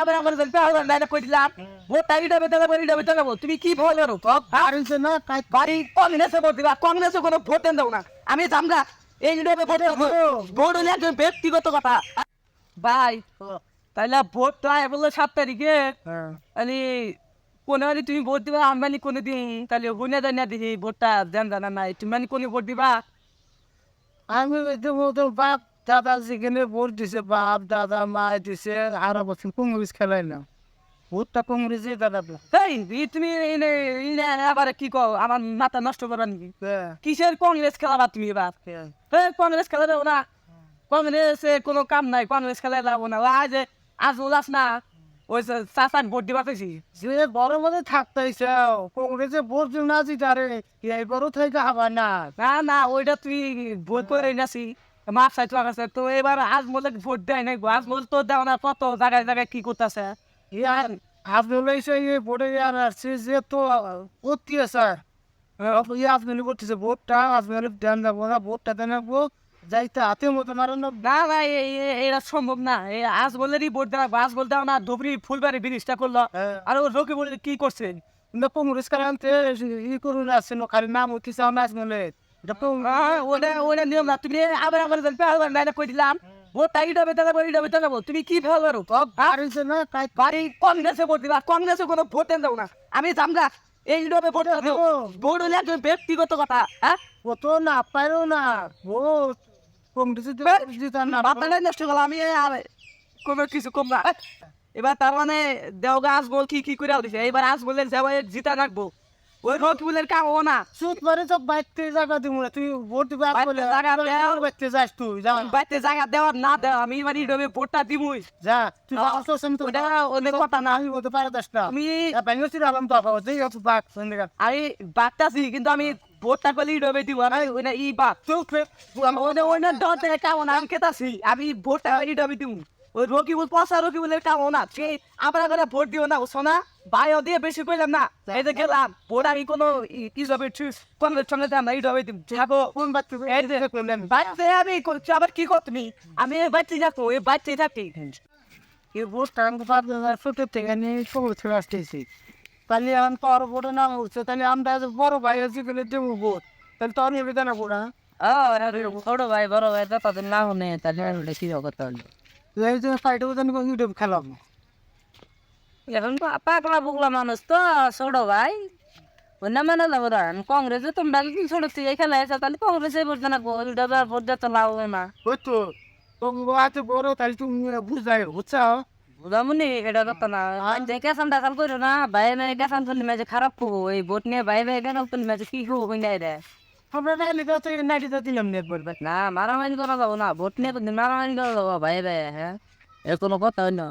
আবার আমার ডাবে ডাবে তুমি কি ভয় করো? আর হইছে না কাজ বাড়ি কংগ্রেসে ভোট দিবা কংগ্রেসে কোনো ভোট দেন দাও না। আমি জামগা এই ডাবে ভোট ভোট হলে একজন ব্যক্তিগত কথা। ভাই তাইলে ভোট তো আয় বলল সাত তারিখে। হ্যাঁ। কোনো মানে তুমি ভোট দিবা আমি মানে কোনো দিন তাহলে হুনে দেয় না ভোটটা দেন জানা নাই তুমি মানে কোনো ভোট দিবা? আমি দেবো তো বাপ দাদা যেখানে ভোট দিছে বাপ দাদা মা দিছে আর বছর কংগ্রেস খেলাই না। ভোটটা কংগ্রেসই দাদা এই তুমি আবার কি কও আমার মাথা নষ্ট করবা নাকি? কিসের কংগ্রেস খেলাবা তুমি এবার? কংগ্রেস খেলা দেবো না। কংগ্রেসে কোনো কাম নাই কংগ্রেস খেলা যাব না। আজ আজ উলাস না ওই যে চাচাক ভোট দিবা পেয়েছি যে বড় মধ্যে থাকতে কংগ্রেসে ভোট না জিতারে এইবারও থেকে হবার না। না না ওইটা তুই ভোট করে নাছি মাপ লাগাছে তো এবার আজ মোলে ভোট দেয় নাই গো। আজ তো দেও না কত জায়গায় জায়গায় কি করতেছে? ইয়ার এসে এই ভোটে ইয়ার আসছে যে তো স্যার। ইয়ে আপনি করতেছে ভোটটা আপনার ধ্যান দেবো না ভোটটা দেন যাইতে হাতে মতো মারেন না। না এটা সম্ভব না। এই আজ বললেরই ভোট দেওয়া আজ বলতে না ধুবড়ি ফুলবাড়ি ব্রিজটা করল। হ্যাঁ। আর ও রকি বলে কি করছে কংগ্রেস কারণতে ই করুন আসছে খালি নাম হচ্ছে সামনে হ্যাঁ, ওটা ওটা নিয়ম না তুমি আবার আবার আবার কই দিলাম? ভোট টাইট হবে তাহলে বলি হবে তাহলে তুমি কি ফেল করো না কাজ বাড়ি কংগ্রেসে ভোট দিবা কংগ্রেসে কোনো ভোট দাও না। আমি জামগা এই ডবে ভোট ভোট হলে একজন ব্যক্তিগত কথা হ্যাঁ? না পাইরো না। ভোট কংগ্রেসে বাতাটাই নষ্ট করলাম আমি আর কোনো কিছু কম না। এবার তার মানে দেওগা আজ বল কি কি করে দিছে? এবার বলে যাব জিতা রাখব। ওই কাম ও না। সুত মারে সব বাইতে জায়গা না তুই ভোট দিবে বাইতে বলে জায়গা দেও। বাইতে যাস তুই? যা। জায়গা দেওয়ার না দেওয়া আমি এই ডবে ভোটটা যা তুই তো ওটা কথা না। আমি বলতে পারে না আলাম তো অত বাক কিন্তু আমি ভোটটা এই ডবে দিব ওইটা ই তুই ওইটা ওইটা ডতে কেমন আমি কেতাছি আমি ভোটটা এই ডবে দিব। ওই রকি বল পয়সা রকি বলে কেমন না। সে আমরা করে ভোট দিও না শোনা বায়ো দিয়ে বেশি কইলাম না। এই যে গেলাম ভোট আমি কোনো ই- কি যাবে ঠিক কংগ্রেস সঙ্গে আমরা এই ডবে দিব যাব। কোন বাচ্চা এই যে বাচ্চা আমি করছি আবার কি করতুমি আমি বাচ্চা যাব এই বাচ্চাই থাকি। এই পাঁচ হাজার ফুটে থেকে নিয়ে সবুজ থেকে আসতেছি। তাহলে এখন তোর ভোটে নাম উঠছে তাহলে আমরা বড় ভাই আছি গেলে দেবো ভোট। তাহলে তোর নিয়ে বেদানা ভোট হ্যাঁ ছোট ভাই বড় ভাই তাদের নাম নেই তাহলে কি করতে হবে এই যে ফাইটে বেদানা ইউটিউব খেলাম এখন পা- পাগলা বুগলা মানুষ তো ছোট ভাই। অন্য মানে যাব ধরেন কংগ্রেসে তোমরা যদি ছোট থেকে খেলা আছে তাহলে কংগ্রেসে ভোট না ভোট দেওয়ার ভোট দিতে লাভ না। ওই তো তোমার আছে বড় তাহলে তুমি বুঝাই বুঝছ বুঝামুনি এটা কথা না। দেখে সান দেখাল করো না ভাই ভাই করলে ম্যাচে খারাপ করব এই ভোট নিয়ে ভাই ভাই করলে ম্যাচে কি করব না লিখা তো না মারামারি করা যাব না, ভোট নিয়ে মারামারি করা যাব, ভাই ভাই হ্যাঁ? এর কোনো কথা হয় না